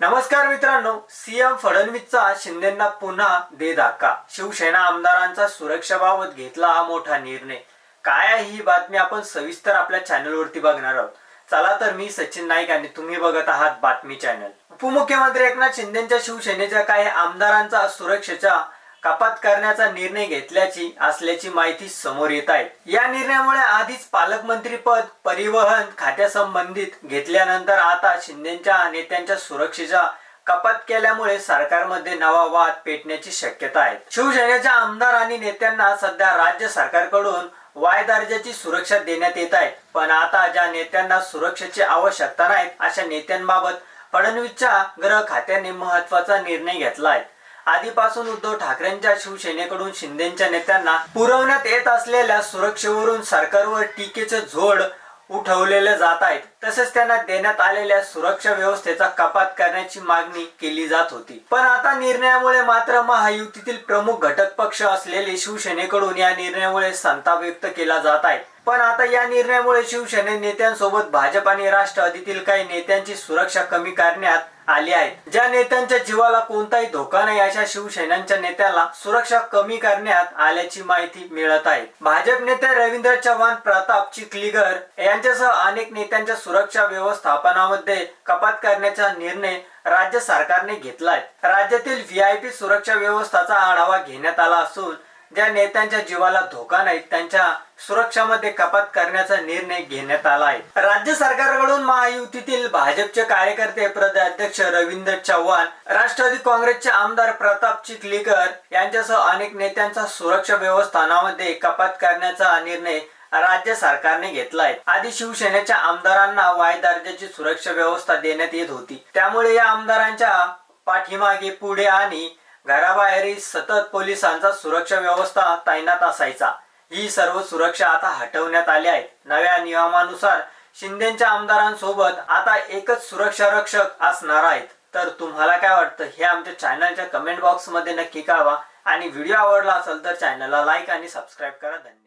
नमस्कार मित्रांनो सीएम फडणवीसचा शिंदेना पुन्हा दे धक्का. शिवसेना आमदारांचा सुरक्षेबाबत घेतला हा मोठा निर्णय. काय आहे ही बातमी आपण सविस्तर आपल्या चॅनलवरती बघणार आहोत. चला तर मी सचिन नाईक आणि तुम्ही बघत आहात बातमी चॅनल. उपमुख्यमंत्री एकनाथ शिंदेच्या शिवसेनेच्या काही आमदारांचा सुरक्षेच्या कपात करण्याचा निर्णय घेतल्याची असल्याची माहिती समोर येत आहे. या निर्णयामुळे आधीच पालकमंत्री पद परिवहन खात्यासंबंधित घेतल्यानंतर आता शिंदेच्या नेत्यांच्या सुरक्षेचा कपात केल्यामुळे सरकारमध्ये नवा वाद पेटण्याची शक्यता आहे. शिवसेनेच्या आमदार आणि नेत्यांना सध्या राज्य सरकारकडून वाय दर्जाची सुरक्षा देण्यात येत आहे. पण आता ज्या नेत्यांना सुरक्षेची आवश्यकता नाही अशा नेत्यांबाबत फडणवीसच्या गृह खात्याने महत्त्वाचा निर्णय घेतला आहे. आधीपासून उद्धव ठाकरेंच्या शिवसेनेकडून शिंदेच्या नेत्यांना पुरवण्यात येत असलेल्या सुरक्षेवरून सरकारवर टीकेचे झोड उठवलेले जात आहेत. तसेच त्यांना देण्यात आलेल्या सुरक्षा व्यवस्थेचा कपात करण्याची मागणी केली जात होती. पण आता निर्णयामुळे मात्र महायुतीतील प्रमुख घटक पक्ष असलेले शिवसेनेकडून या निर्णयामुळे संताप व्यक्त केला जात आहे. पण आता या निर्णयामुळे शिवसेने नेत्यांसोबत भाजप आणि राष्ट्रवादीतील काही नेत्यांची सुरक्षा कमी करण्यात आली आहे. ज्या नेत्यांच्या जीवाला कोणताही धोका नाही अशा शिवसेनांच्या नेत्याला सुरक्षा कमी करण्यात आल्याची माहिती मिळत आहे. भाजप नेते रवींद्र चव्हाण प्रताप चिखलीगर यांच्यासह अनेक नेत्यांच्या सुरक्षा व्यवस्थापनामध्ये कपात करण्याचा निर्णय राज्य सरकारने घेतलाय. राज्यातील व्हीआयपी सुरक्षा व्यवस्थाचा आढावा घेण्यात आला असून ज्या नेत्यांच्या जीवाला धोका नाही त्यांच्या सुरक्षामध्ये कपात करण्याचा निर्णय घेण्यात आला आहे. राज्य सरकारकडून महायुतीतील भाजपचे कार्यकर्ते प्रदेशाध्यक्ष रवींद्र चव्हाण राष्ट्रवादी काँग्रेसचे आमदार प्रताप चिखलीकर यांच्यासह अनेक नेत्यांचा सुरक्षा व्यवस्थानामध्ये कपात करण्याचा निर्णय राज्य सरकारने घेतलाय आधी शिवसेनेच्या आमदारांना वाय दर्जाची सुरक्षा व्यवस्था देण्यात येत होती. त्यामुळे या आमदारांच्या पाठीमागे पुढे आणि घराबाहेरही सतत पोलिसांचा सुरक्षा व्यवस्था तैनात असायचा. ही सर्व सुरक्षा आता हटवण्यात आली आहे नव्या नियमानुसार शिंदेच्या आमदारांसोबत आता एकच सुरक्षा रक्षक असणार आहेत. तर तुम्हाला काय वाटतं? हे आमच्या चॅनलच्या कमेंट बॉक्समध्ये नक्की कळवा. आणि व्हिडिओ आवडला असेल तर चॅनलला लाईक आणि सबस्क्राईब करा. धन्यवाद.